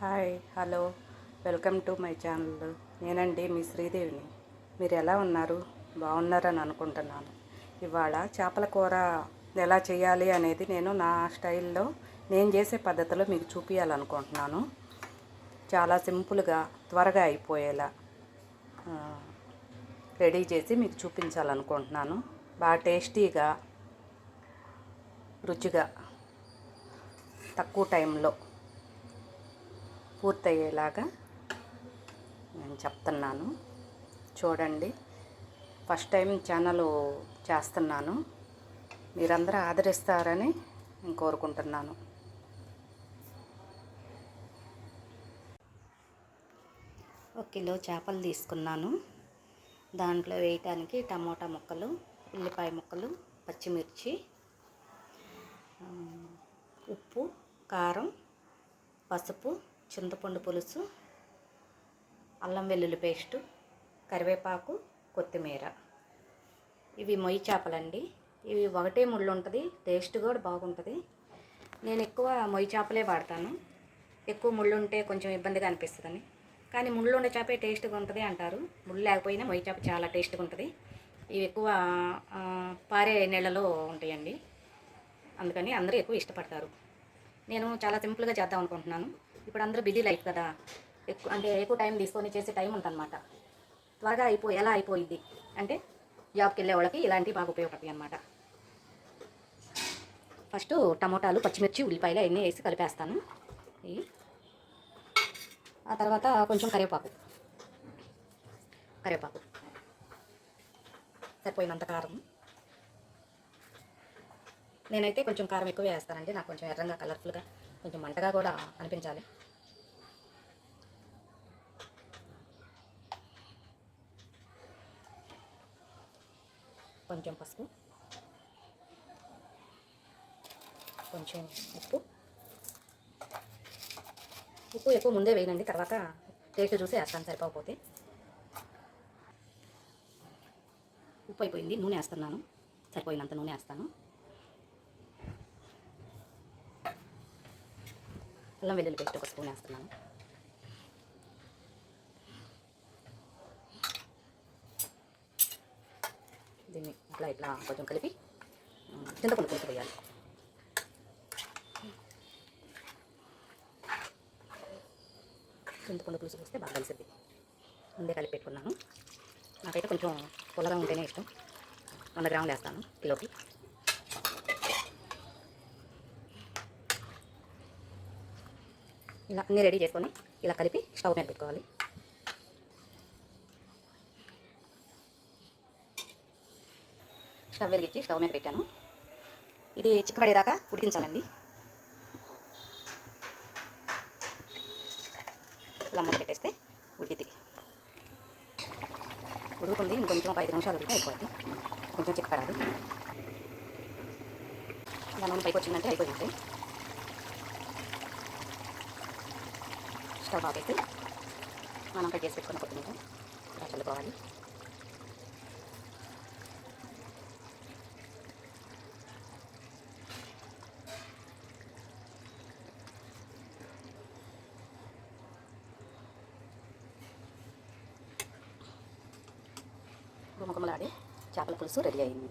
Hi hello. Welcome to my channel. నేనండి మీ శ్రీదేవిని. మీరు ఎలా ఉన్నారు? బాగున్నారని అనుకుంటున్నాను. ఇవాళ చేపల కూర ఎలా చేయాలి అనేది నేను నా స్టైల్లో నేను చేసే పద్ధతిలో మీకు చూపించాలనుకుంటున్నాను చాలా సింపుల్గా త్వరగా అయిపోయేలా రెడీ చేసి మీకు చూపించాలనుకుంటున్నాను. బాగా టేస్టీగా రుచిగా తక్కువ టైంలో. పూర్తయ్యేలాగా నేను చెప్తున్నాను. చూడండి. ఫస్ట్ టైం ఛానల్ చేస్తున్నాను. మీరందరూ ఆదరిస్తారని నేను కోరుకుంటున్నాను. ఒక కిలో చేపలు తీసుకున్నాను. దాంట్లో వేయటానికి టమోటా ముక్కలు ఉల్లిపాయ ముక్కలు పచ్చిమిర్చి ఉప్పు కారం పసుపు చింతపండు పులుసు అల్లం వెల్లుల్లి పేస్టు కరివేపాకు కొత్తిమీర. ఇవి మొయ్యి చేపలండి. ఇవి ఒకటే ముళ్ళు ఉంటుంది టేస్ట్ కూడా బాగుంటుంది. నేను ఎక్కువ మొయ్యి చేపలే వాడతాను. ఎక్కువ ముళ్ళు ఉంటే కొంచెం ఇబ్బందిగా అనిపిస్తుందని. కానీ ముళ్ళు ఉండే చేపే టేస్ట్గా ఉంటుంది అంటారు. ముళ్ళు లేకపోయినా మొయ్యి చేప చాలా టేస్ట్గా ఉంటుంది. ఇవి ఎక్కువ పారే నీళ్ళలో ఉంటాయండి. అందుకని అందరూ ఎక్కువ ఇష్టపడతారు. నేను చాలా సింపుల్గా చేద్దాం అనుకుంటున్నాను. ఇప్పుడు అందరూ బిజీ లైఫ్ కదా. ఎక్కువ అంటే ఎక్కువ టైం తీసుకొని చేసే టైం ఉందన్నమాట త్వరగా అయిపో ఎలా అయిపోయింది అంటే జాబ్కి వెళ్ళే వాళ్ళకి ఇలాంటివి బాగా ఉపయోగపడతాయి అన్నమాట. ఫస్ట్ టమోటాలు పచ్చిమిర్చి ఉల్లిపాయలు అవన్నీ వేసి కలిపేస్తాను. ఆ తర్వాత కొంచెం కరివేపాకు. కరివేపాకు. సరిపోయినంత కారం. నేనైతే కొంచెం కారం ఎక్కువ వేస్తానండి. నాకు కొంచెం ఎర్రంగా కలర్ఫుల్గా కొంచెం మంటగా కూడా అనిపించాలి. కొంచెం పసుపు. కొంచెం ఉప్పు. ఉప్పు ఎక్కువ ముందే వేయనండి తర్వాత టేస్ట్ చూసి వేస్తాను సరిపోకపోతే. ఉప్పు అయిపోయింది నూనె వేస్తున్నాను. సరిపోయినంత నూనె వేస్తాను. అల్లం వెల్లుల్లి పేస్ట్ ఒక స్పూన్ వేస్తున్నాను. దీన్ని ఇట్లా ఇట్లా కొంచెం కలిపి చింతపండు పులుసు వేయాలి. చింతపండు పులుసు పోస్తే బాగా కలిసిద్ది. ముందే కలిపి పెట్టుకున్నాను. నాకైతే కొంచెం పొలగా ఉంటేనే ఇష్టం. వంద గ్రాములు వేస్తాను కిలోకి. ఇలా అన్నీ రెడీ చేసుకొని ఇలా కలిపి స్టవ్ మీద పెట్టుకోవాలి. స్టవ్ వెలిగించి స్టవ్ మీద పెట్టాను. ఇది చిక్కబడేదాకా ఉడికించాలండి. ఇలా మూత పెట్టేస్తే ఉడికిద్ది. ఉడుకుతుంది. ఇంకొంచెం ఒక ఐదు నిమిషాలు ఉడికితే అయిపోద్ది. కొంచెం చిక్కపడాలి ఇలా నూనె పైకి వచ్చిందంటే అయిపోయింది. స్టవ్ ఆపేసి మనం కట్ చేసి పెట్టుకున్న కొత్తిమీర ఇలా చల్లుకోవాలి గుమగుమలాడే చేపల పులుసు రెడీ అయింది